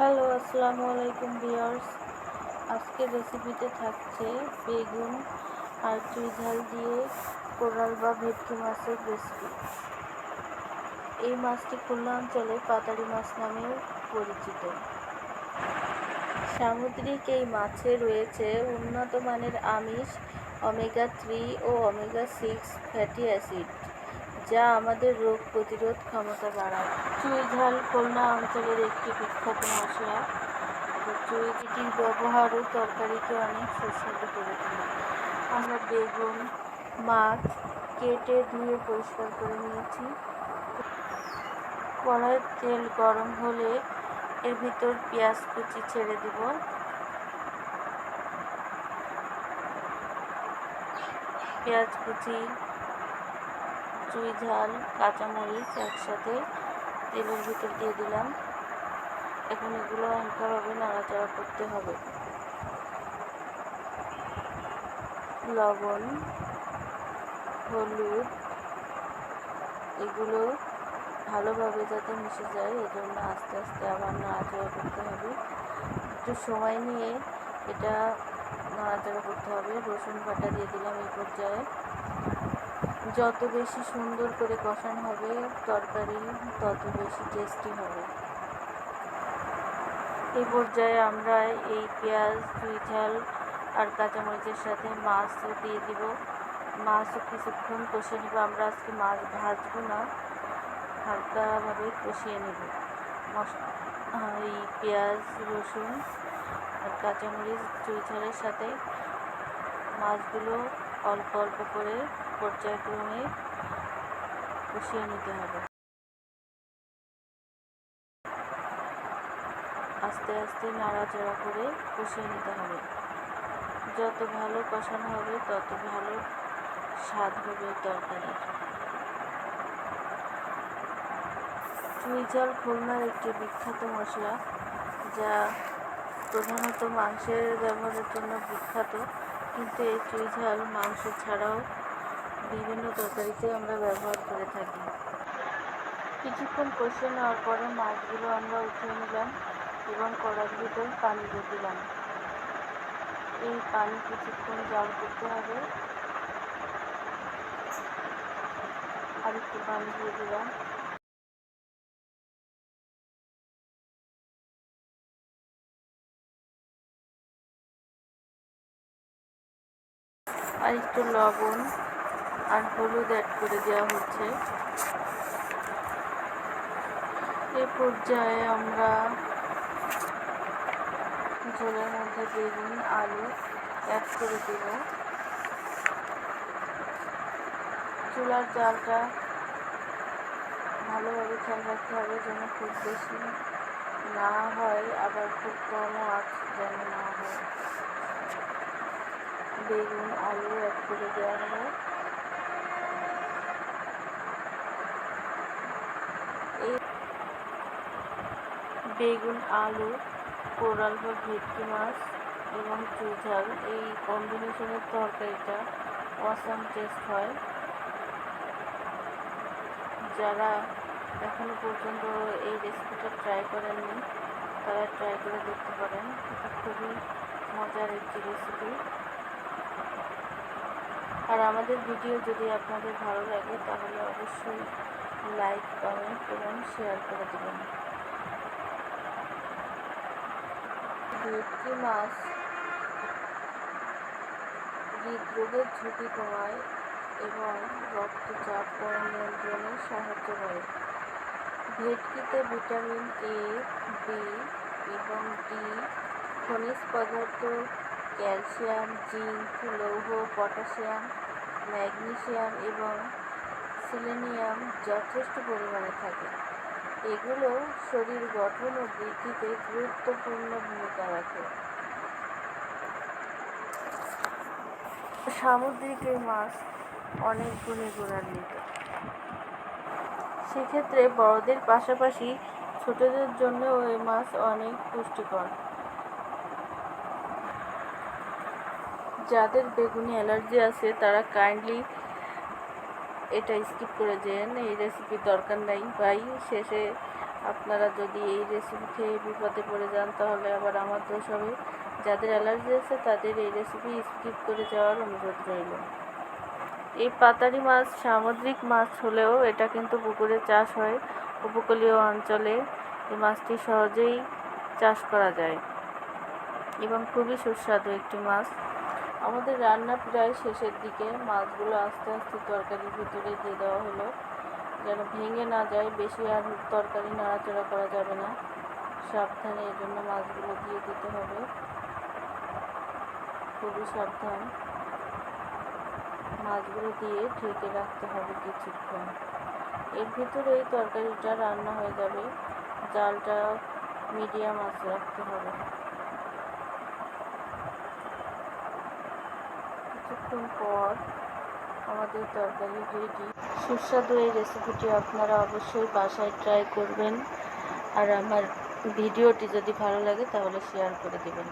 Hello, আসসালামু আলাইকুম viewers. আজকের রেসিপিতে থাকছে বেগুন আর চুই ঝাল দিয়ে কোরাল বা ভেটকি মাছের রেসিপি। এই মাছটি খুলনা অঞ্চলে পাতাড়ি মাছ নামেও পরিচিত। সামুদ্রিক এই মাছে রয়েছে উন্নত মানের আমিষ ওমেগা থ্রি ও ওমেগা সিক্স ফ্যাটি অ্যাসিড যা আমাদের রোগ প্রতিরোধ ক্ষমতা বাড়ায়। চুই ঝাল খুলনা অঞ্চলের একটি বিখ্যাত মশলা। চুইটির ব্যবহারও তরকারিকে অনেক সুস্বাদু করে তোলে। আমরা বেগুন, মাছ কেটে ধুয়ে পরিষ্কার করে নিয়েছি। কড়াইয়ের তেল গরম হলে এর ভিতর পেঁয়াজ কুচি ছেড়ে দেব। পেঁয়াজ কুচি চুই ঝাল কাঁচামরিচ একসাথে তেলের ভিতর দিয়ে দিলাম। এখন এগুলো হালকাভাবে নাড়াচাড়া করতে হবে। লবণ, হলুদ, এগুলো ভালোভাবে যাতে মিশে যায়, এজন্য আস্তে আস্তে আবার নাড়াচাড়া করতে হবে। একটু সময় নিয়ে এটা নাড়াচাড়া করতে হবে। রসুন বাটা দিয়ে দিলাম এই পর্যায়ে। যত বেশি সুন্দর করে কষানো হবে, তরকারি তত বেশি টেস্টি হবে। এই পর্যায়ে আমরা এই পেঁয়াজ, দুই ঝাল আর কাঁচামরিচের সাথে মাছ দিয়ে দিব। মাছও কিছুক্ষণ কষিয়ে নেব। আমরা আজকে মাছ ভাজবো না। হালকাভাবে কষিয়ে নেব। এই পেঁয়াজ, রসুন আর কাঁচামরিচ দুই ঝালের সাথে মাছগুলো অল্প অল্প করে পর্যায়ক্রমে কষিয়ে নিতে হবে। আস্তে আস্তে নাড়াচাড়া করে কষিয়ে নিতে হবে। যত ভালো কষানো হবে, তত ভালো স্বাদ হবে তরকারির। চুই ঝাল খুলনার একটি বিখ্যাত মশলা, যা প্রধানত মাংসের ব্যবহারের জন্য বিখ্যাত, কিন্তু এই চুই ঝাল মাংস ছাড়াও বিভিন্ন তরকারিতে আমরা ব্যবহার করে থাকি। কিছুক্ষণ কষিয়ে নেওয়ার পরে মাছগুলো আমরা উঠিয়ে নিলাম এবং কড়ার ভিতর পানি দিয়ে দিলাম। এই পানি কিছুক্ষণ জাল করতে হবে। আর একটু পানি দিয়ে দিলাম। আর একটু লবণ আর হলুদ অ্যাড করে দেওয়া হচ্ছে। এ পর্যায়ে আমরা ঝোলের মধ্যে বেগুন, আলু অ্যাড করে দেব। চুলার জালটা ভালোভাবে খেয়াল রাখতে হবে যেন খুব বেশি না হয়, আবার খুব কমও আঁচ যেন না হয়। বেগুন, আলু অ্যাড করে দেওয়া হলো এই বেগুন, আলু, কোরাল বা ভেটকি মাছ এবং চুঝাল এই কম্বিনেশনের তরকারিটা অসাম টেস্ট হয়। যারা এখনও পর্যন্ত এই রেসিপিটা ট্রাই করেননি, তারা ট্রাই করে দেখতে পারেন। এটা খুবই মজার একটি রেসিপি আর আমাদের ভিডিও যদি আপনাদের ভালো লাগে, তাহলে অবশ্যই লাইক কমেন্ট এবং শেয়ার করে দেবেন। ভেটকি মাছ হৃদরোগের ঝুঁকি কমায় এবং রক্তচাপ নিয়ন্ত্রণে সাহায্য করে। ভেটকিতে ভিটামিন এ বি এবং ডি খনিজ পদার্থ, ক্যালসিয়াম, জিঙ্ক, লৌহ, পটাশিয়াম, ম্যাগনেসিয়াম এবং সিলেনিয়াম যথেষ্ট পরিমাণে থাকে। এগুলো শরীর গঠন ও বৃদ্ধিতে গুরুত্বপূর্ণ ভূমিকা রাখে। সামুদ্রিক মাছ অনেক গুণে গুণান্বিত। সেক্ষেত্রে বড়দের পাশাপাশি ছোটদের জন্যও এই মাছ অনেক পুষ্টিকর। যাদের বেগুনি অ্যালার্জি আছে, তারা কাইন্ডলি এটা স্কিপ করে যেন এই রেসিপির দরকার নাই। ভাই, শেষে আপনারা যদি এই রেসিপি খেয়ে বিপদে পড়ে যান, তাহলে আবার আমার দোষ হবে। যাদের অ্যালার্জি আছে, তাদের এই রেসিপি স্কিপ করে যাওয়ার অনুরোধ রইল। এই পাতারি মাছ সামুদ্রিক মাছ হলেও এটা কিন্তু পুকুরে চাষ হয়। উপকূলীয় অঞ্চলে এই মাছটি সহজেই চাষ করা যায়। এবং খুবই সুস্বাদু একটি মাছ। আমাদের রান্না প্রায় শেষের দিকে। মাছগুলো আস্তে আস্তে তরকারির ভিতরে দিয়ে দেওয়া হলো। যেন ভেঙে না যায়, বেশি আর তরকারি নাড়াচাড়া করা যাবে না। সাবধানে এই জন্য মাছগুলো দিয়ে দিতে হবে। খুবই সাবধান। মাছগুলো দিয়ে ঢেকে রাখতে হবে কিছুক্ষণ। এর ভিতরে এই তরকারিটা রান্না হয়ে যাবে। জালটা মিডিয়াম আঁচে রাখতে হবে। কিছুক্ষণ পর আমাদের তরকারি রেডি সুস্বাদু এই রেসিপিটি আপনারা অবশ্যই বাসায় ট্রাই করবেন। আর আমার ভিডিওটি যদি ভালো লাগে তাহলে শেয়ার করে দেবেন।